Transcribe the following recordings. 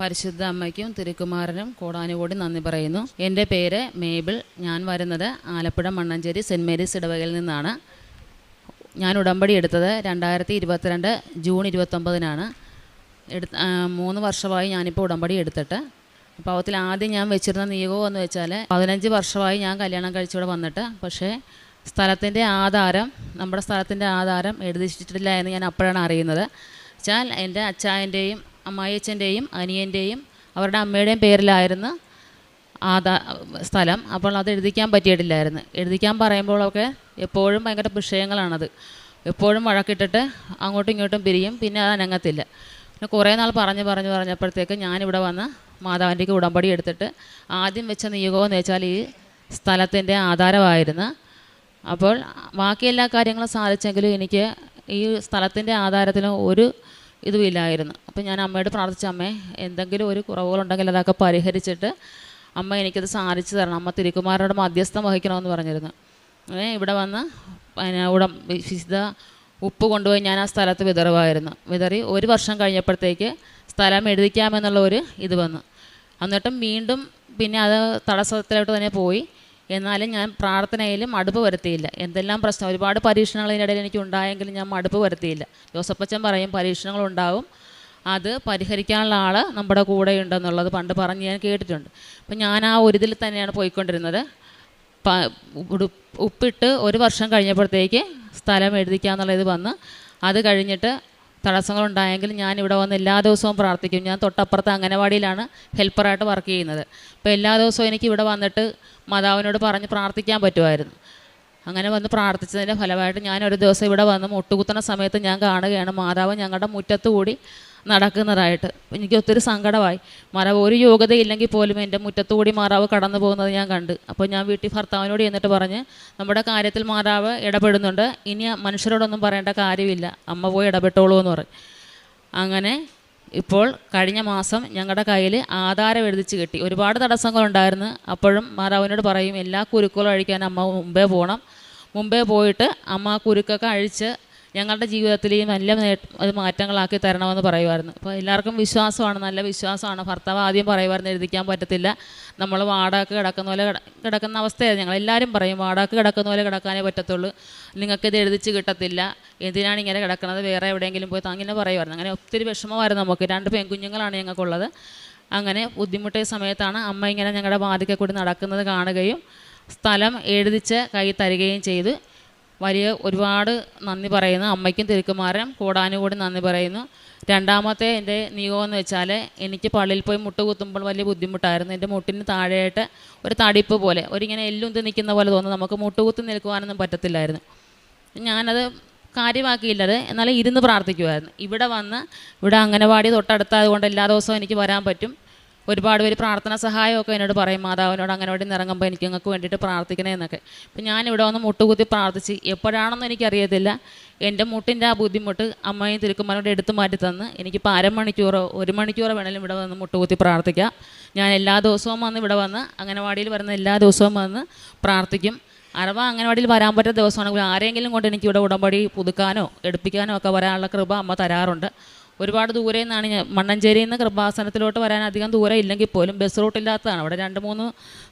പരിശുദ്ധ അമ്മയ്ക്കും തിരുക്കുമാരനും കോടാനുകൂടി നന്ദി പറയുന്നു. എന്റെ പേര് മേബിൾ. ഞാൻ വരുന്നത് ആലപ്പുഴ മണ്ണഞ്ചേരി സെന്റ് മേരീസ് ഇടവകയിൽ നിന്നാണ്. ഞാൻ ഉടമ്പടി എടുത്തത് രണ്ടായിരത്തി ഇരുപത്തിരണ്ട് ജൂൺ ഇരുപത്തൊമ്പതിനാണ്. എടു മൂന്ന് വർഷമായി ഞാനിപ്പോൾ ഉടമ്പടി എടുത്തിട്ട്. അപ്പോൾ അതിൽ ആദ്യം ഞാൻ വെച്ചിരുന്ന നിയോഗം എന്ന് വെച്ചാൽ പതിനഞ്ച് വർഷമായി ഞാൻ കല്യാണം കഴിച്ചിവിടെ വന്നിട്ട്. പക്ഷേ സ്ഥലത്തിന്റെ ആധാരം നമ്മുടെ സ്ഥലത്തിന്റെ ആധാരം എഴുതിച്ചിട്ടില്ല എന്ന് ഞാൻ അപ്പോഴാണ് അറിയുന്നത്. വെച്ചാൽ എന്റെ അച്ചായന്റെയും അമ്മായിയച്ഛന്റെയും അനിയന്റെയും അവരുടെ അമ്മയുടെയും പേരിലായിരുന്നു ആധാ സ്ഥലം. അപ്പോൾ അത് എഴുതിക്കാൻ പറ്റിയിട്ടില്ലായിരുന്നു. എഴുതിക്കാൻ പറയുമ്പോഴൊക്കെ എപ്പോഴും ഭയങ്കര വിഷയങ്ങളാണത്. എപ്പോഴും വഴക്കിട്ടിട്ട് അങ്ങോട്ടും ഇങ്ങോട്ടും പിരിയും പിന്നെ അത് അനങ്ങത്തില്ല. പിന്നെ കുറേ നാൾ പറഞ്ഞ് പറഞ്ഞ് പറഞ്ഞപ്പോഴത്തേക്ക് ഞാനിവിടെ വന്ന് മാതാവിന്റെക്ക് ഉടമ്പടി എടുത്തിട്ട് ആദ്യം വെച്ച നിയോഗം എന്ന് വെച്ചാൽ ഈ സ്ഥലത്തിന്റെ ആധാരമായിരുന്നു. അപ്പോൾ ബാക്കി എല്ലാ കാര്യങ്ങളും സാധിച്ചെങ്കിലും എനിക്ക് ഈ സ്ഥലത്തിന്റെ ആധാരത്തിന് ഒരു ഇതുമില്ലായിരുന്നു. അപ്പോൾ ഞാൻ അമ്മയോട് പ്രാർത്ഥിച്ച അമ്മേ എന്തെങ്കിലും ഒരു കുറവുകളുണ്ടെങ്കിൽ അതൊക്കെ പരിഹരിച്ചിട്ട് അമ്മ എനിക്കത് സാധിച്ചു തരണം. അമ്മ തിരുക്കുമാരോട് മധ്യസ്ഥം വഹിക്കണമെന്ന് പറഞ്ഞിരുന്നു. അങ്ങനെ ഇവിടെ വന്ന് ഉടം വിശുദ്ധ ഉപ്പ് കൊണ്ടുപോയി ഞാൻ ആ സ്ഥലത്ത് വിതറുമായിരുന്നു. വിതറി ഒരു വർഷം കഴിഞ്ഞപ്പോഴത്തേക്ക് സ്ഥലം എഴുതിക്കാമെന്നുള്ള ഒരു ഇത് വന്നു. എന്നിട്ടും വീണ്ടും പിന്നെ അത് തടസ്സത്തിലോട്ട് തന്നെ പോയി. എന്നാലും ഞാൻ പ്രാർത്ഥനയിലും മടുപ്പ് വരുത്തിയില്ല. എന്തെല്ലാം പ്രശ്നം ഒരുപാട് പരീക്ഷണങ്ങൾ ഇതിനിടയിൽ എനിക്ക് ഉണ്ടായെങ്കിലും ഞാൻ മടുപ്പ് വരുത്തിയില്ല. ജോസഫച്ചൻ പറയും പരീക്ഷണങ്ങൾ ഉണ്ടാവും. അത് പരിഹരിക്കാനുള്ള ആൾ നമ്മുടെ കൂടെ ഉണ്ടെന്നുള്ളത് പണ്ട് പറഞ്ഞ് ഞാൻ കേട്ടിട്ടുണ്ട്. അപ്പം ഞാൻ ആ ഒരു ഇതിൽ തന്നെയാണ് പോയിക്കൊണ്ടിരുന്നത്. ഉപ്പിട്ട് ഒരു വർഷം കഴിഞ്ഞപ്പോഴത്തേക്ക് സ്ഥലം എഴുതിക്കാന്നുള്ളത് വന്ന് അത് കഴിഞ്ഞിട്ട് തടസ്സങ്ങളുണ്ടായെങ്കിൽ ഞാൻ ഇവിടെ വന്ന് എല്ലാ ദിവസവും പ്രാർത്ഥിക്കും. ഞാൻ തൊട്ടപ്പുറത്ത് അംഗനവാടിയിലാണ് ഹെൽപ്പറായിട്ട് വർക്ക് ചെയ്യുന്നത്. അപ്പോൾ എല്ലാ ദിവസവും എനിക്ക് ഇവിടെ വന്നിട്ട് മാതാവിനോട് പറഞ്ഞ് പ്രാർത്ഥിക്കാൻ പറ്റുമായിരുന്നു. അങ്ങനെ വന്ന് പ്രാർത്ഥിച്ചതിന്റെ ഫലമായിട്ട് ഞാൻ ഒരു ദിവസം ഇവിടെ വന്ന് മുട്ടുകുത്തണ സമയത്ത് ഞാൻ കാണുകയാണ് മാതാവ് ഞങ്ങളുടെ മുറ്റത്ത് കൂടി നടക്കുന്നതായിട്ട്. എനിക്ക് ഒത്തിരി സങ്കടമായി. മാറാവ് ഒരു യോഗ്യതയില്ലെങ്കിൽ പോലും എന്റെ മുറ്റത്ത് കൂടി മാറാവ് കടന്നു പോകുന്നത് ഞാൻ കണ്ട്. അപ്പോൾ ഞാൻ വീട്ടിൽ ഭർത്താവിനോട് എന്നിട്ട് പറഞ്ഞ് നമ്മുടെ കാര്യത്തിൽ മാറാവ് ഇടപെടുന്നുണ്ട്. ഇനി മനുഷ്യരോടൊന്നും പറയേണ്ട കാര്യമില്ല. അമ്മ പോയി ഇടപെട്ടോളൂ എന്ന് പറഞ്ഞു. അങ്ങനെ ഇപ്പോൾ കഴിഞ്ഞ മാസം ഞങ്ങളുടെ കയ്യിൽ ആധാരം എഴുതിച്ച് കിട്ടി. ഒരുപാട് തടസ്സങ്ങളുണ്ടായിരുന്നു. അപ്പോഴും മാതാവിനോട് പറയും എല്ലാ കുരുക്കളും അഴിക്കാൻ അമ്മ മുമ്പേ പോകണം മുമ്പേ പോയിട്ട് അമ്മ കുരുക്കൊക്കെ അഴിച്ച് ഞങ്ങളുടെ ജീവിതത്തിൽ ഈ നല്ല അത് മാറ്റങ്ങളാക്കി തരണമെന്ന് പറയുമായിരുന്നു. അപ്പോൾ എല്ലാവർക്കും വിശ്വാസമാണ് നല്ല വിശ്വാസമാണ്. ഭർത്താവ് ആദ്യം പറയുമായിരുന്നു എഴുതിക്കാൻ പറ്റത്തില്ല. നമ്മൾ വാടക കിടക്കുന്ന പോലെ കിടക്കുന്ന അവസ്ഥയാണ്. ഞങ്ങൾ എല്ലാവരും പറയും വാടക കിടക്കുന്ന പോലെ കിടക്കാനേ പറ്റത്തുള്ളൂ. നിങ്ങൾക്കിത് എഴുതിച്ച് കിട്ടത്തില്ല. എന്തിനാണ് ഇങ്ങനെ കിടക്കുന്നത് വേറെ എവിടെയെങ്കിലും പോയി അങ്ങനെ പറയുമായിരുന്നു. അങ്ങനെ ഒത്തിരി വിഷമമായിരുന്നു നമുക്ക്. രണ്ട് പെൺകുഞ്ഞുങ്ങളാണ് ഞങ്ങൾക്കുള്ളത്. അങ്ങനെ ബുദ്ധിമുട്ടിയ സമയത്താണ് അമ്മ ഇങ്ങനെ ഞങ്ങളുടെ ബാധിക്കൂടി കൂടി നടക്കുന്നത് കാണുകയും സ്ഥലം എഴുതിച്ച് കൈ തരികയും ചെയ്തു. വലിയ ഒരുപാട് നന്ദി പറയുന്നു. അമ്മയ്ക്കും തിരുക്കുമാരൻ കൂടാനുകൂടി നന്ദി പറയുന്നു. രണ്ടാമത്തെ എന്റെ നിയോഗം എന്ന് വെച്ചാൽ എനിക്ക് പള്ളിയിൽ പോയി മുട്ട് കുത്തുമ്പോൾ വലിയ ബുദ്ധിമുട്ടായിരുന്നു. എന്റെ മുട്ടിന് താഴെയായിട്ട് ഒരു തടിപ്പ് പോലെ ഒരിങ്ങനെ എല്ലുന്ത് നിൽക്കുന്ന പോലെ തോന്നുന്നു. നമുക്ക് മുട്ടുകുത്തി നിൽക്കുവാനൊന്നും പറ്റത്തില്ലായിരുന്നു. ഞാനത് കാര്യമാക്കിയില്ലത്. എന്നാൽ ഇരുന്ന് പ്രാർത്ഥിക്കുമായിരുന്നു ഇവിടെ വന്ന് ഇവിടെ അംഗനവാടി തൊട്ടടുത്തായത് കൊണ്ട് എല്ലാ ദിവസവും എനിക്ക് വരാൻ പറ്റും. ഒരുപാട് പേര് പ്രാർത്ഥന സഹായമൊക്കെ എന്നോട് പറയും മാതാവിനോട് അങ്ങനെ വേണ്ടി ഇറങ്ങുമ്പോൾ എനിക്ക് നിങ്ങൾക്ക് വേണ്ടിയിട്ട് പ്രാർത്ഥിക്കണേ എന്നൊക്കെ. അപ്പം ഞാനിവിടെ വന്ന് മുട്ടുകുത്തി പ്രാർത്ഥിച്ച് എപ്പോഴാണെന്ന് എനിക്കറിയത്തില്ല. എന്റെ മുട്ടിന്റെ ആ ബുദ്ധിമുട്ട് അമ്മയും തിരുക്കുമാരോട് എടുത്തു മാറ്റി തന്ന് എനിക്കിപ്പോൾ അരമണിക്കൂറോ ഒരു മണിക്കൂറോ വേണമെങ്കിലും ഇവിടെ വന്ന് മുട്ടുകുത്തി പ്രാർത്ഥിക്കാം. ഞാൻ എല്ലാ ദിവസവും വന്ന് ഇവിടെ വന്ന് അംഗനവാടിയിൽ വരുന്ന എല്ലാ ദിവസവും വന്ന് പ്രാർത്ഥിക്കും. അഥവാ അംഗനവാടിയിൽ വരാൻ പറ്റുന്ന ദിവസമാണെങ്കിൽ ആരെങ്കിലും കൊണ്ട് എനിക്ക് ഇവിടെ ഉടമ്പടി പുതുക്കാനോ എടുപ്പിക്കാനോ ഒക്കെ വരാനുള്ള കൃപ അമ്മ തരാറുണ്ട്. ഒരുപാട് ദൂരെ നിന്നാണ് ഞാൻ മണ്ണഞ്ചേരിയിൽ നിന്ന് കൃപാസനത്തിലോട്ട് വരാൻ അധികം ദൂരം ഇല്ലെങ്കിൽ പോലും ബസ് റൂട്ട് ഇല്ലാത്തതാണ്. അവിടെ രണ്ട് മൂന്ന്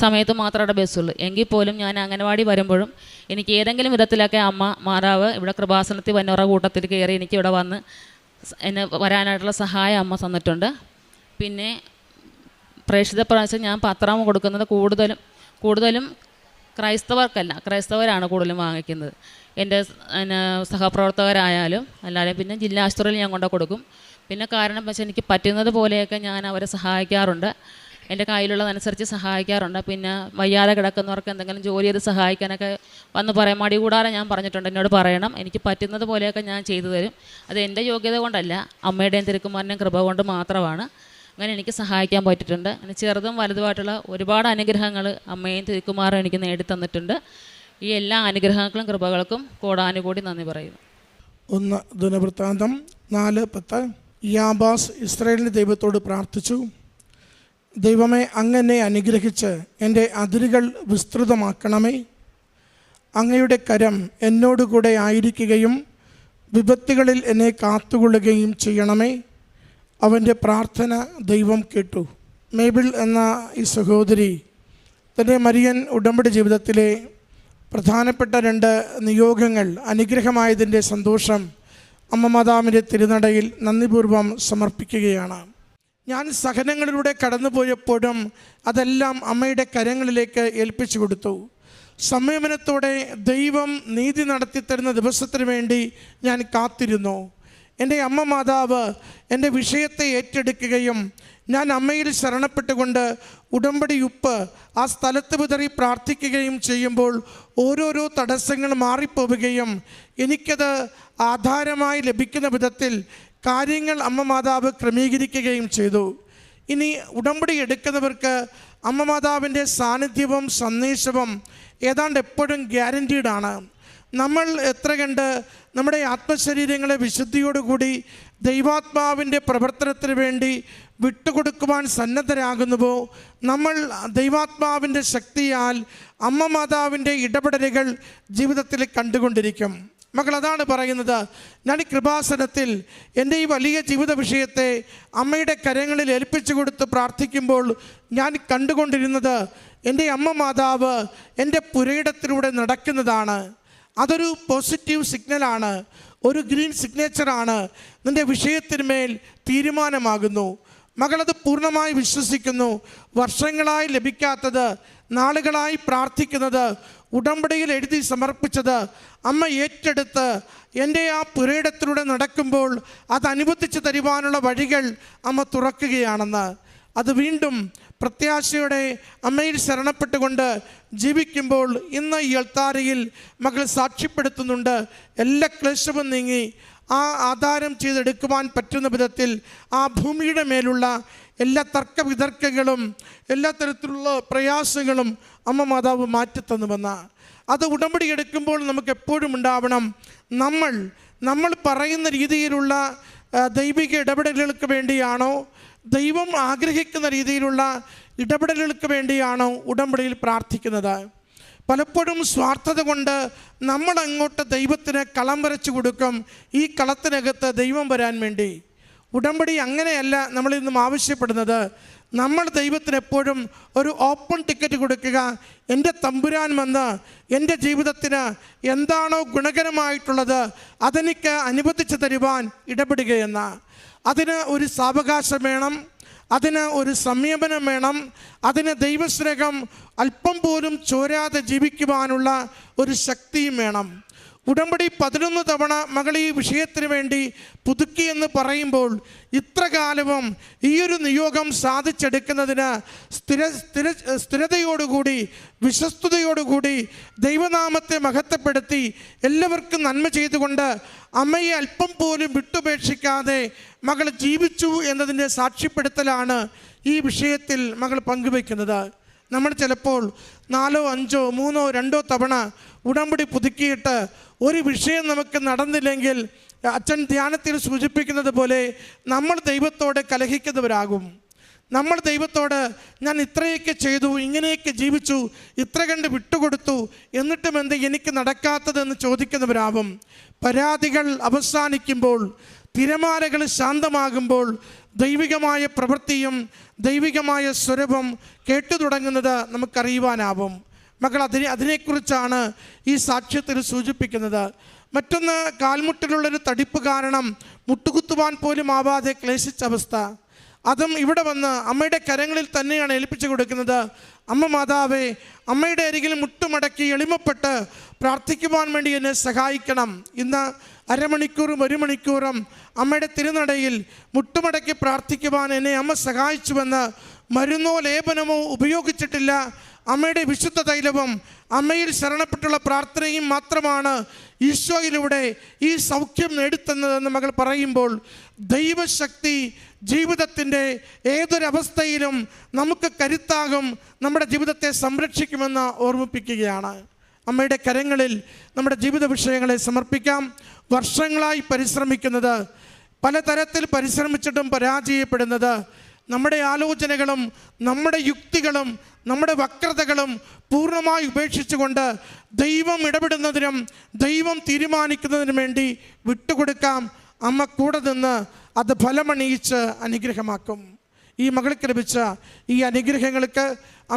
സമയത്ത് മാത്രമേ ബസ്സുള്ളൂ എങ്കിൽ പോലും ഞാൻ അംഗനവാടി വരുമ്പോഴും എനിക്ക് ഏതെങ്കിലും വിധത്തിലൊക്കെ അമ്മ മാതാവ് ഇവിടെ കൃപാസനത്തിൽ വന്നവരുടെ കൂട്ടത്തിൽ കയറി എനിക്ക് ഇവിടെ വന്ന് എന്നെ വരാനായിട്ടുള്ള സഹായം അമ്മ തന്നിട്ടുണ്ട്. പിന്നെ പ്രേക്ഷിത പ്രാവശ്യം ഞാൻ പത്രം കൊടുക്കുന്നത് കൂടുതലും കൂടുതലും ക്രൈസ്തവർക്കല്ല. ക്രൈസ്തവരാണ് കൂടുതലും വാങ്ങിക്കുന്നത്. എന്റെ പിന്നെ സഹപ്രവർത്തകരായാലും അല്ലാതെ പിന്നെ ജില്ലാ ആശുപത്രിയിൽ ഞാൻ കൊണ്ടു കൊടുക്കും. പിന്നെ കാരണം പക്ഷേ എനിക്ക് പറ്റുന്നത് പോലെയൊക്കെ ഞാൻ അവരെ സഹായിക്കാറുണ്ട്. എന്റെ കയ്യിലുള്ളതനുസരിച്ച് സഹായിക്കാറുണ്ട്. പിന്നെ വയ്യാതെ കിടക്കുന്നവർക്ക് എന്തെങ്കിലും ജോലി ചെയ്ത് സഹായിക്കാനൊക്കെ വന്ന് പറയാം. മടി കൂടാതെ ഞാൻ പറഞ്ഞിട്ടുണ്ട് എന്നോട് പറയണം. എനിക്ക് പറ്റുന്നത് പോലെയൊക്കെ ഞാൻ ചെയ്തു തരും. അത് എന്റെ യോഗ്യത കൊണ്ടല്ല അമ്മയുടെയും തിരുക്കുമാരന്റെയും കൃപ കൊണ്ട് മാത്രമാണ്. അങ്ങനെ എനിക്ക് സഹായിക്കാൻ പറ്റിയിട്ടുണ്ട്. അങ്ങനെ ചെറുതും വലുതുമായിട്ടുള്ള ഒരുപാട് അനുഗ്രഹങ്ങൾ അമ്മയും തിരുക്കുമാറും എനിക്ക് നേടിത്തന്നിട്ടുണ്ട്. ഈ എല്ലാ അനുഗ്രഹങ്ങൾക്കും കൃപകൾക്കും കോടാനുകൂടി നന്ദി പറയുന്നു. ഒന്ന് ദിനവൃത്താന്തം നാല് പത്ത്. യാബാസ് ഇസ്രായേലിന്റെ ദൈവത്തോട് പ്രാർത്ഥിച്ചു. ദൈവമേ അങ്ങനെ അനുഗ്രഹിച്ച് എന്റെ അതിരുകൾ വിസ്തൃതമാക്കണമേ. അങ്ങയുടെ കരം എന്നോടുകൂടെ ആയിരിക്കുകയും വിപത്തുകളിൽ എന്നെ കാത്തുകൊള്ളുകയും ചെയ്യണമേ. അവന്റെ പ്രാർത്ഥന ദൈവം കേട്ടു. മേബിൾ എന്ന ഈ സഹോദരി തന്റെ മരിയൻ ഉടമ്പടി ജീവിതത്തിലെ പ്രധാനപ്പെട്ട രണ്ട് നിയോഗങ്ങൾ അനുഗ്രഹമായതിന്റെ സന്തോഷം അമ്മ മാതാവിന്റെ തിരുനടയിൽ നന്ദിപൂർവം സമർപ്പിക്കുകയാണ്. ഞാൻ സഹനങ്ങളിലൂടെ കടന്നുപോയപ്പോഴും അതെല്ലാം അമ്മയുടെ കരങ്ങളിലേക്ക് ഏൽപ്പിച്ചു കൊടുത്തു. സംയമനത്തോടെ ദൈവം നീതി നടത്തിത്തരുന്ന ദിവസത്തിന് വേണ്ടി ഞാൻ കാത്തിരുന്നു. എന്റെ അമ്മ മാതാവ് എന്റെ വിഷയത്തെ ഏറ്റെടുക്കുകയും ഞാൻ അമ്മയിൽ ശരണപ്പെട്ടുകൊണ്ട് ഉടമ്പടി ഉപ്പ് ആ സ്ഥലത്ത് വിതറി പ്രാർത്ഥിക്കുകയും ചെയ്യുമ്പോൾ ഓരോരോ തടസ്സങ്ങൾ മാറിപ്പോവുകയും എനിക്കത് ആധാരമായി ലഭിക്കുന്ന വിധത്തിൽ കാര്യങ്ങൾ അമ്മ മാതാവ് ക്രമീകരിക്കുകയും ചെയ്തു. ഇനി ഉടമ്പടി എടുക്കുന്നവർക്ക് അമ്മ മാതാവിന്റെ സാന്നിധ്യവും സന്ദേശവും ഏതാണ്ട് എപ്പോഴും ഗ്യാരന്റീഡാണ്. നമ്മൾ എത്ര കണ്ട് നമ്മുടെ ആത്മശരീരങ്ങളെ വിശുദ്ധിയോടുകൂടി ദൈവാത്മാവിന്റെ പ്രവർത്തനത്തിന് വേണ്ടി വിട്ടുകൊടുക്കുവാൻ സന്നദ്ധരാകുന്നുവോ? നമ്മൾ ദൈവാത്മാവിന്റെ ശക്തിയാൽ അമ്മ മാതാവിന്റെ ഇടപെടലുകൾ ജീവിതത്തിൽ കണ്ടുകൊണ്ടിരിക്കും. മകൾ അതാണ് പറയുന്നത്. ഞാൻ ഈ കൃപാസനത്തിൽ എന്റെ ഈ വലിയ ജീവിത വിഷയത്തെ അമ്മയുടെ കരങ്ങളിൽ ഏൽപ്പിച്ചു കൊടുത്ത് പ്രാർത്ഥിക്കുമ്പോൾ ഞാൻ കണ്ടുകൊണ്ടിരുന്നത് എന്റെ അമ്മ മാതാവ് എന്റെ പുരയിടത്തിലൂടെ നടക്കുന്നതാണ്. അതൊരു പോസിറ്റീവ് സിഗ്നലാണ് ഒരു ഗ്രീൻ സിഗ്നേച്ചറാണ് നിന്റെ വിഷയത്തിന്മേൽ തീരുമാനമാകുന്നു. മകളത് പൂർണമായി വിശ്വസിക്കുന്നു. വർഷങ്ങളായി ലഭിക്കാത്തത് നാളുകളായി പ്രാർത്ഥിക്കുന്നത് ഉടമ്പടിയിൽ എഴുതി സമർപ്പിച്ചത് അമ്മ ഏറ്റെടുത്ത് എന്റെ ആ പുരയിടത്തിലൂടെ നടക്കുമ്പോൾ അത് അനുവദിച്ചു തരുവാനുള്ള വഴികൾ അമ്മ തുറക്കുകയാണെന്ന്. അത് വീണ്ടും പ്രത്യാശയുടെ അമ്മയിൽ ശരണപ്പെട്ടുകൊണ്ട് ജീവിക്കുമ്പോൾ ഇന്ന് ഈ അൾത്താരയിൽ മകൾ സാക്ഷ്യപ്പെടുത്തുന്നുണ്ട്. എല്ലാ ക്ലേശവും നീങ്ങി ആ ആധാരം ചെയ്തെടുക്കുവാൻ പറ്റുന്ന വിധത്തിൽ ആ ഭൂമിയുടെ മേലുള്ള എല്ലാ തർക്ക വിതർക്കങ്ങളും എല്ലാ തരത്തിലുള്ള പ്രയാസങ്ങളും അമ്മ മാതാവ് മാറ്റിത്തന്നുവെന്ന. അത് ഉടമ്പടി എടുക്കുമ്പോൾ നമുക്ക് എപ്പോഴും ഉണ്ടാവണം നമ്മൾ നമ്മൾ പറയുന്ന രീതിയിലുള്ള ദൈവിക ഇടപെടലുകൾക്ക് വേണ്ടിയാണോ ദൈവം ആഗ്രഹിക്കുന്ന രീതിയിലുള്ള ഇടപെടലുകൾക്ക് വേണ്ടിയാണോ ഉടമ്പടിയിൽ പ്രാർത്ഥിക്കുന്നത്. പലപ്പോഴും സ്വാർത്ഥത കൊണ്ട് നമ്മൾ അങ്ങോട്ട് ദൈവത്തിന് കളം വരച്ചു കൊടുക്കും ഈ കളത്തിനകത്ത് ദൈവം വരാൻ വേണ്ടി. ഉടമ്പടി അങ്ങനെയല്ല നമ്മൾ നിന്നും ആവശ്യപ്പെടുന്നത്. നമ്മൾ ദൈവത്തിന് എപ്പോഴും ഒരു ഓപ്പൺ ടിക്കറ്റ് കൊടുക്കുക എന്റെ തമ്പുരാൻ വന്ന് എന്റെ ജീവിതത്തിന് എന്താണോ ഗുണകരമായിട്ടുള്ളത് അതെനിക്ക് അനുവദിച്ചു തരുവാൻ ഇടപെടുകയെന്ന. അതിന് ഒരു സാവകാശം വേണം അതിന് ഒരു സംയമനം വേണം അതിന് ദൈവസ്നേഹം അല്പം പോലും ചോരാതെ ജീവിക്കുവാനുള്ള ഒരു ശക്തിയും വേണം. ഉടമ്പടി പതിനൊന്ന് തവണ മകൾ ഈ വിഷയത്തിന് വേണ്ടി പുതുക്കി എന്ന് പറയുമ്പോൾ ഇത്ര കാലവും ഈ ഒരു നിയോഗം സാധിച്ചെടുക്കുന്നതിന് സ്ഥിര സ്ഥിര സ്ഥിരതയോടുകൂടി വിശ്വസ്തയോടുകൂടി ദൈവനാമത്തെ മഹത്വപ്പെടുത്തി എല്ലാവർക്കും നന്മ ചെയ്തുകൊണ്ട് അമ്മയെ അല്പം പോലും വിട്ടുപേക്ഷിക്കാതെ മകൾ ജീവിച്ചു എന്നതിന്റെ സാക്ഷ്യപ്പെടുത്തലാണ് ഈ വിഷയത്തിൽ മകൾ പങ്കുവയ്ക്കുന്നത്. നമ്മൾ ചിലപ്പോൾ നാലോ അഞ്ചോ മൂന്നോ രണ്ടോ തവണ ഉടമ്പടി പുതുക്കിയിട്ട് ഒരു വിഷയം നമുക്ക് നടന്നില്ലെങ്കിൽ അച്ഛൻ ധ്യാനത്തിൽ സൂചിപ്പിക്കുന്നത് പോലെ നമ്മൾ ദൈവത്തോട് കലഹിക്കുന്നവരാകും. നമ്മൾ ദൈവത്തോട് ഞാൻ ഇത്രയൊക്കെ ചെയ്തു ഇങ്ങനെയൊക്കെ ജീവിച്ചു ഇത്ര കണ്ട് വിട്ടുകൊടുത്തു എന്നിട്ടും എന്ത് എനിക്ക് നടക്കാത്തതെന്ന് ചോദിക്കുന്നവരാവും പരാതികൾ അവസാനിക്കുമ്പോൾ തിരമാലകൾ ശാന്തമാകുമ്പോൾ ദൈവികമായ പ്രവൃത്തിയും ദൈവികമായ സ്വരൂപം കേട്ടു തുടങ്ങുന്നത് നമുക്കറിയുവാനാവും. മകൾ അതിനെ അതിനെക്കുറിച്ചാണ് ഈ സാക്ഷ്യത്തിൽ സൂചിപ്പിക്കുന്നത്. മറ്റൊന്ന് കാൽമുട്ടിലുള്ളൊരു തടിപ്പ് കാരണം മുട്ടുകുത്തുവാൻ പോലും ആവാതെ ക്ലേശിച്ച അവസ്ഥ. അതും ഇവിടെ വന്ന് അമ്മയുടെ കരങ്ങളിൽ തന്നെയാണ് ഏൽപ്പിച്ചു കൊടുക്കുന്നത്. അമ്മ മാതാവേ അമ്മയുടെ അരികിൽ മുട്ടുമടക്കി എളിമപ്പെട്ട് പ്രാർത്ഥിക്കുവാൻ വേണ്ടി എന്നെ സഹായിക്കണം. ഇന്ന് അരമണിക്കൂറും ഒരു മണിക്കൂറും അമ്മയുടെ തിരുനടയിൽ മുട്ടുമടക്കി പ്രാർത്ഥിക്കുവാൻ എന്നെ അമ്മ സഹായിച്ചുവെന്ന് മരുന്നോ ലേപനമോ ഉപയോഗിച്ചിട്ടില്ല. അമ്മയുടെ വിശുദ്ധ തൈലവും അമ്മയിൽ ശരണപ്പെട്ടുള്ള പ്രാർത്ഥനയും മാത്രമാണ് ഈശോയിലൂടെ ഈ സൗഖ്യം നേടിത്തന്നതെന്ന് മകൾ പറയുമ്പോൾ ദൈവശക്തി ജീവിതത്തിന്റെ ഏതൊരവസ്ഥയിലും നമുക്ക് കരുത്താകും നമ്മുടെ ജീവിതത്തെ സംരക്ഷിക്കുമെന്ന് ഓർമ്മിപ്പിക്കുകയാണ്. അമ്മയുടെ കരങ്ങളിൽ നമ്മുടെ ജീവിത വിഷയങ്ങളെ സമർപ്പിക്കാം. വർഷങ്ങളായി പരിശ്രമിക്കുന്നത് പലതരത്തിൽ പരിശ്രമിച്ചിട്ടും പരാജയപ്പെടുന്നത് നമ്മുടെ ആലോചനകളും നമ്മുടെ യുക്തികളും നമ്മുടെ വക്രതകളും പൂർണമായി ഉപേക്ഷിച്ചുകൊണ്ട് ദൈവം ഇടപെടുന്നതിനും ദൈവം തീരുമാനിക്കുന്നതിനും വേണ്ടി വിട്ടുകൊടുക്കാം. അമ്മ കൂടെ നിന്ന് അത് ഫലമണിയിച്ച് അനുഗ്രഹമാക്കും. ഈ മകൾക്ക് ലഭിച്ച ഈ അനുഗ്രഹങ്ങൾക്ക്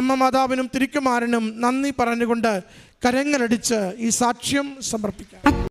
അമ്മ മാതാവിനും തിരുക്കുമാരനും നന്ദി പറഞ്ഞുകൊണ്ട് കരങ്ങളടിച്ച് ഈ സാക്ഷ്യം സമർപ്പിക്കാം.